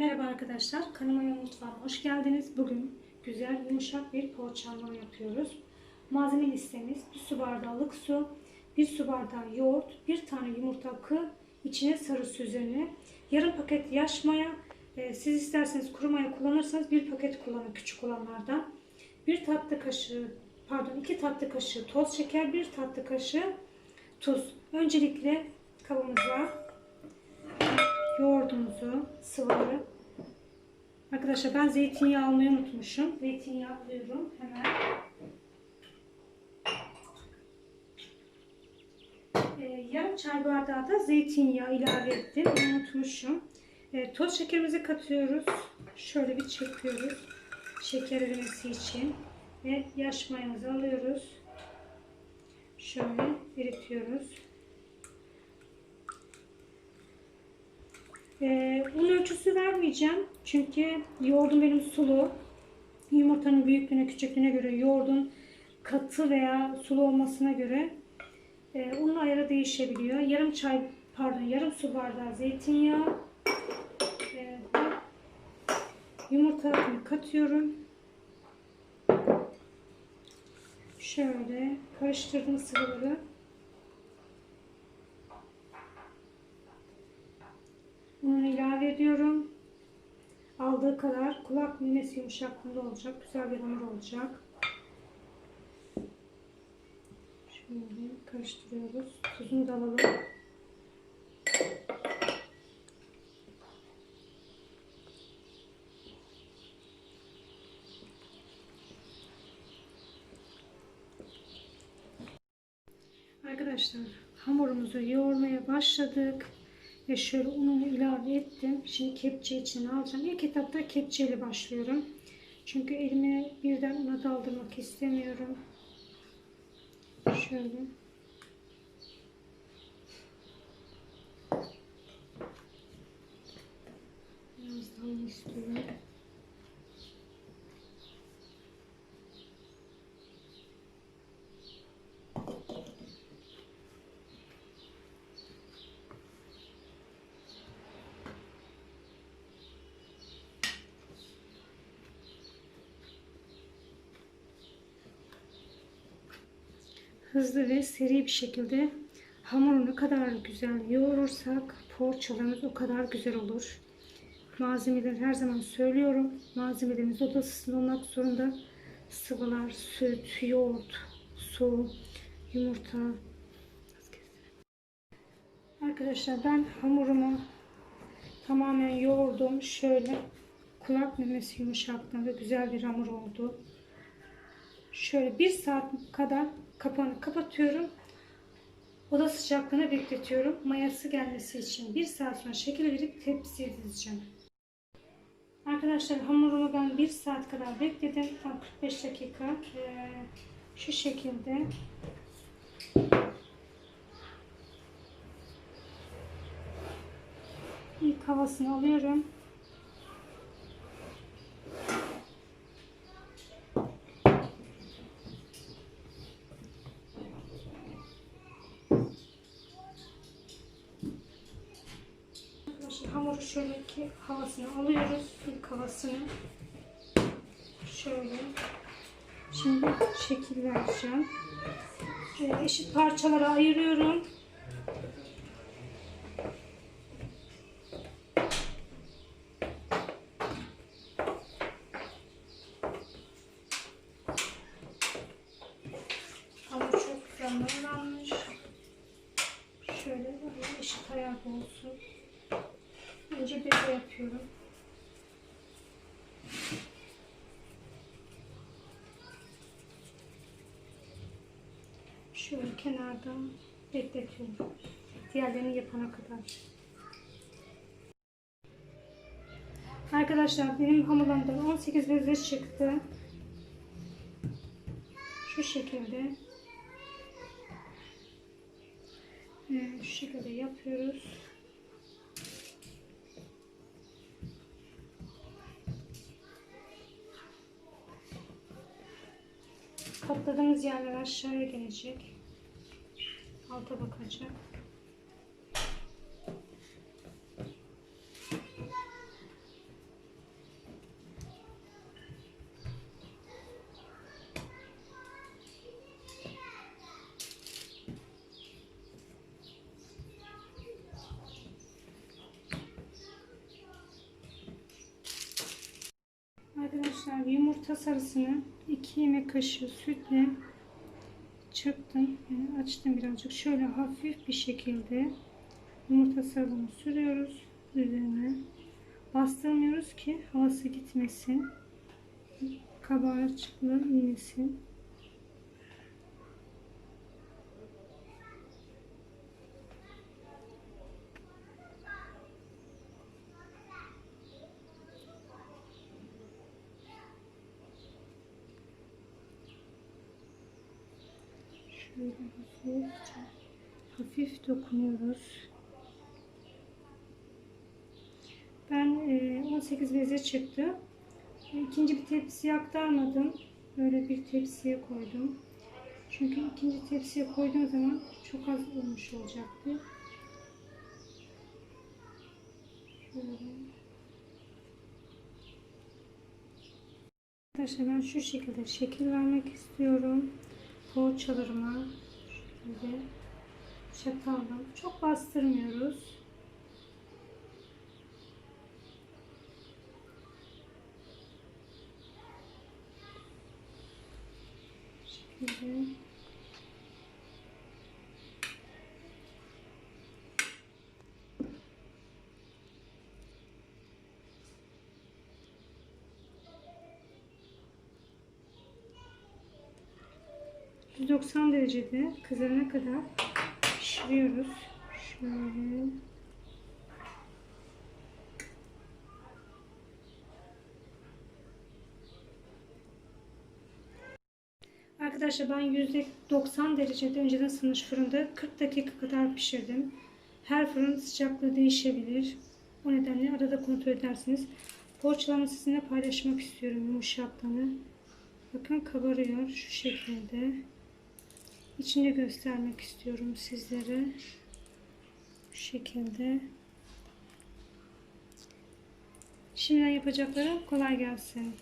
Merhaba arkadaşlar, kanalıma mutfağıma hoş geldiniz. Bugün güzel, yumuşak bir poğaça hamuru yapıyoruz. Malzeme listemiz 1 su bardağı ılık su, 1 su bardağı yoğurt, 1 tane yumurta akı, içine sarı süzeni, yarım paket yaş maya, e, siz isterseniz kuru maya kullanırsanız bir paket kullanın küçük olanlardan. 1 tatlı kaşığı, pardon 2 tatlı kaşığı toz şeker, 1 tatlı kaşığı tuz. Öncelikle kabımıza yoğurdumuzu sıvıları. Arkadaşlar ben zeytinyağı almayı unutmuşum. Zeytinyağı alıyorum hemen. Ee, yarım çay bardağı da zeytinyağı ilave ettim. Unutmuşum. Ee, toz şekerimizi katıyoruz. Şöyle bir çırpıyoruz. Şeker erimesi için. Ve yaş mayamızı alıyoruz. Şöyle eritiyoruz. Ee, un ölçüsü vermeyeceğim. Çünkü yoğurdum benim sulu. Yumurtanın büyüklüğüne, küçüklüğüne göre, yoğurdun katı veya sulu olmasına göre e, unun ayarı değişebiliyor. Yarım çay, pardon yarım su bardağı zeytinyağı e, yumurtalarını katıyorum. Şöyle karıştırdım sıvıları. Bunu ilave ediyorum. Aldığı kadar kulak memesi yumuşaklığında olacak. Güzel bir hamur olacak. Şöyle karıştırıyoruz. Tuzunu da alalım. Arkadaşlar hamurumuzu yoğurmaya başladık. Ve şöyle ununu ilave ettim. Şimdi kepçe içine alacağım. İlk etapta kepçeyle başlıyorum. Çünkü elime birden una daldırmak istemiyorum. Şöyle. Biraz daha un istiyorum. Hızlı ve seri bir şekilde hamuru ne kadar güzel yoğurursak poğaçalarımız o kadar güzel olur. Malzemeleri her zaman söylüyorum. Malzemelerimiz oda olmak zorunda. Sıvılar, süt, yoğurt, su, yumurta. Arkadaşlar ben hamurumu tamamen yoğurdum. Şöyle kulak memesi yumuşaklığında güzel bir hamur oldu. Şöyle bir saat kadar kapağını kapatıyorum. Oda sıcaklığına bekletiyorum. Mayası gelmesi için bir saat sonra şekil verip tepsiye dizeceğim. Arkadaşlar hamurumu ben bir saat kadar bekledim. Tam 45 dakika. Ee, şu şekilde ilk havasını alıyorum. Şimdi hamuru şöyle ki havasını alıyoruz. İlk havasını. Şöyle. Şimdi şekil vereceğim. Ee, eşit parçalara ayırıyorum. Hamur çok güzel. Şöyle eşit ayak olsun. Önce beze yapıyorum. Şöyle kenarda bekletiyorum. Diğerlerini yapana kadar. Arkadaşlar benim hamurlarımdan 18 beze çıktı. Şu şekilde. Ee, şu şekilde yapıyoruz. Katladığımız yerler aşağıya gelecek. Alta bakacak. Arkadaşlar yumurta sarısını 2 yemek kaşığı sütle çırptım. Yani açtım birazcık. Şöyle hafif bir şekilde yumurta sarımı sürüyoruz üzerine. Bastırmıyoruz ki havası gitmesin. Kabarcıklı inmesin. Hafif dokunuyoruz. Ben e, 18 beze çıktı. İkinci bir tepsiye aktarmadım. Böyle bir tepsiye koydum. Çünkü ikinci tepsiye koyduğum zaman çok az olmuş olacaktı. Şöyle. Arkadaşlar ben şu şekilde şekil vermek istiyorum. Poğaçalarıma şöyle çatalla çok bastırmıyoruz. Şöyle. ...190 derecede kızarana kadar pişiriyoruz. Şöyle... Arkadaşlar ben %90 derecede önceden ısınmış fırında 40 dakika kadar pişirdim. Her fırın sıcaklığı değişebilir. O nedenle arada kontrol edersiniz. Poğaçalarımı sizinle paylaşmak istiyorum yumuşaklığını. Bakın kabarıyor şu şekilde. İçini göstermek istiyorum sizlere. Şu şekilde. Şimdiden yapacaklara kolay gelsin.